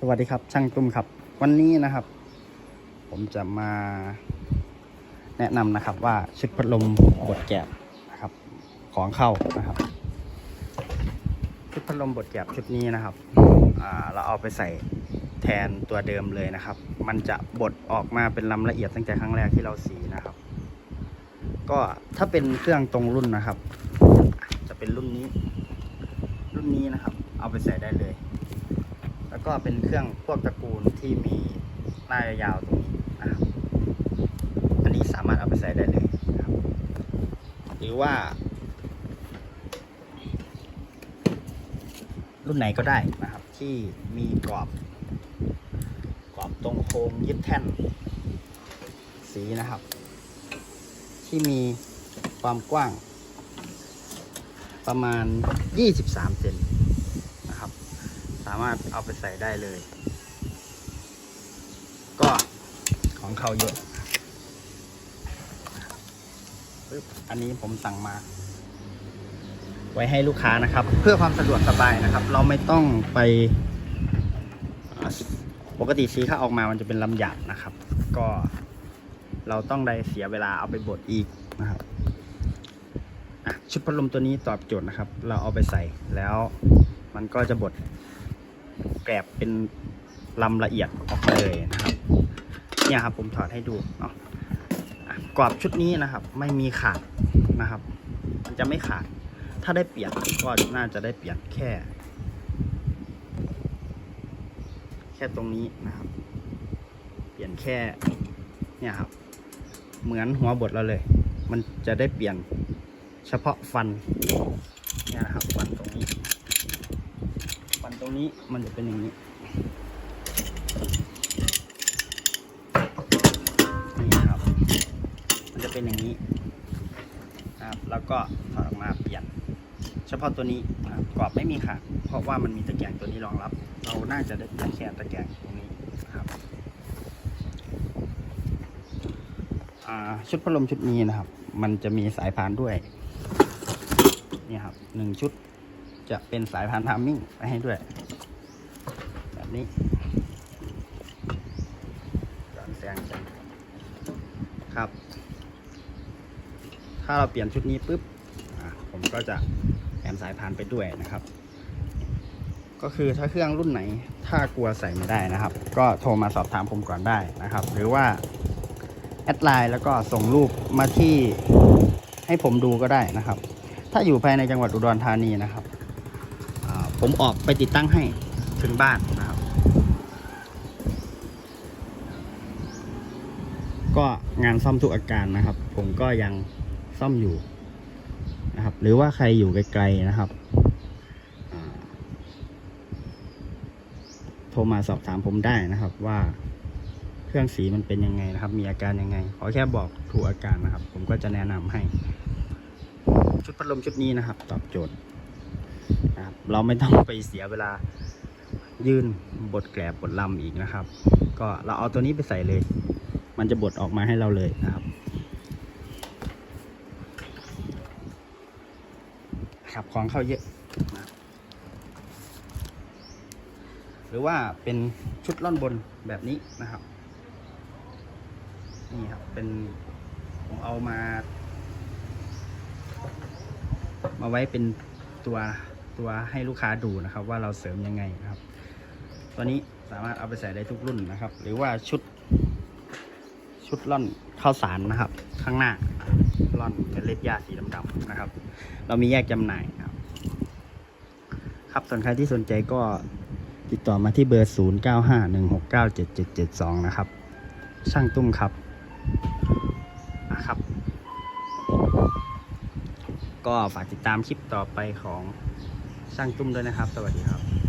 สวัสดีครับ ช่างตุ้มครับ วันนี้นะครับ ผมจะมาแนะนำนะครับว่าชุดพัดลมบดแกบนะครับ ของเข้านะครับ ชุดพัดลมบดแกบชุดนี้นะครับเราเอาไปใส่แทนตัวเดิมเลยนะครับ มันจะบดออกมาเป็นลำละเอียดตั้งแต่ครั้งแรกที่เราสีนะครับ ก็ถ้าเป็นเครื่องตรงรุ่นนะครับ จะเป็นรุ่นนี้ รุ่นนี้นะครับ เอาไปใส่ได้เลย แล้วก็เป็นเครื่องพวกตระกูลที่มีหน้ายาวๆตรงนี้นะครับ อันนี้สามารถเอาไปใส่ได้เลยครับ หรือว่า รุ่นไหนก็ได้นะครับ ที่มีกรอบ กรอบตรงโครงยึดแท่น สีนะครับ ที่มีความกว้างประมาณ 23 เซน สามารถเอาไปใส่ได้เลย ก็ของเขาเยอะอันนี้ผมสั่งมา ไว้ให้ลูกค้านะครับ เพื่อความสะดวกสบายนะครับ เราไม่ต้องไปปกติสีข้าออกมามันจะเป็นลำหยาบนะครับ ก็เราต้องได้เสียเวลาเอาไปบดอีกนะครับชุดพัดลมตัวนี้ตอบโจทย์นะครับ เราเอาไปใส่แล้วมันก็จะบด แกรบเป็นลำละเอียดออกมาเลยนะครับ เนี่ยครับผมถอดให้ดูเนาะอะกรอบชุดนี้นะครับ ไม่มีขาดนะครับ มันจะไม่ขาด ถ้าได้เปลี่ยนก็น่าจะได้เปลี่ยนแค่ แค่ตรงนี้นะครับ เปลี่ยนแค่เนี่ยครับ เหมือนหัวบดเราเลย มันจะได้เปลี่ยนเฉพาะฟันเนี่ยนะครับ ตรงนี้มันจะเป็นอย่างนี้นี่ครับ มันจะเป็นอย่างนี้นะครับแล้วก็ถอดออกมาเปลี่ยน เฉพาะตัวนี้นะครับกรอบไม่มีขาดเพราะว่ามันมีตะแกรงตัวนี้รองรับ เราน่าจะได้เปลี่ยนแค่ตะแกรงตรงนี้นะครับชุดพัดลมชุดนี้นะครับ มันจะมีสายพานด้วยนี่ครับหนึ่งชุด จะเป็นสายพานทามมิ่งไปให้ด้วย แบบนี้ก่อนแซงกันครับ ถ้าเราเปลี่ยนชุดนี้ปุ๊บผมก็จะแถมสายพานไปด้วยนะครับ ก็คือถ้าเครื่องรุ่นไหนถ้ากลัวใส่ไม่ได้นะครับ ก็โทรมาสอบถามผมก่อนได้นะครับ หรือว่าแอดไลน์แล้วก็ส่งรูปมาที่ให้ผมดูก็ได้นะครับ ถ้าอยู่ภายในจังหวัดอุดรธานีนะครับ ผมออกไปติดตั้งให้ถึงบ้านนะครับ ก็งานซ่อมทุกอาการนะครับ ผมก็ยังซ่อมอยู่นะครับ หรือว่าใครอยู่ไกลๆนะครับโทรมาสอบถามผมได้นะครับว่าเครื่องสีมันเป็นยังไงนะครับ มีอาการยังไง ขอแค่บอกถูกอาการนะครับ ผมก็จะแนะนำให้ ชุดพัดลมชุดนี้นะครับ ตอบโจทย์ นะครับเราไม่ต้องไปเสียเวลายื่นบดแกลบบดลำอีกนะครับ ก็เราเอาตัวนี้ไปใส่เลย มันจะบดออกมาให้เราเลยนะครับครับของเข้าเยอะ หรือว่าเป็นชุดล่อนบนแบบนี้นะครับ นี่ครับเป็นผมเอามา มาไว้เป็นตัว ตัวให้ลูกค้าดูนะครับ ว่าเราเสริมยังไงนะครับ ตัวนี้สามารถเอาไปใส่ได้ทุกรุ่นนะครับ หรือว่าชุด ชุดล่อนข้าวสารนะครับ ข้างหน้าล่อนเป็นเล็บยาสีดำๆนะครับ เรามีแยกจำหน่ายครับ ครับส่วนใครที่สนใจก็ติดต่อมาที่เบอร์ 0 9 5 1 6 9 7 7 7 2 นะครับ ช่างตุ้มครับนะครับ ก็ฝากติดตามคลิปต่อไปของ ช่างตุ้มด้วยนะครับ สวัสดีครับ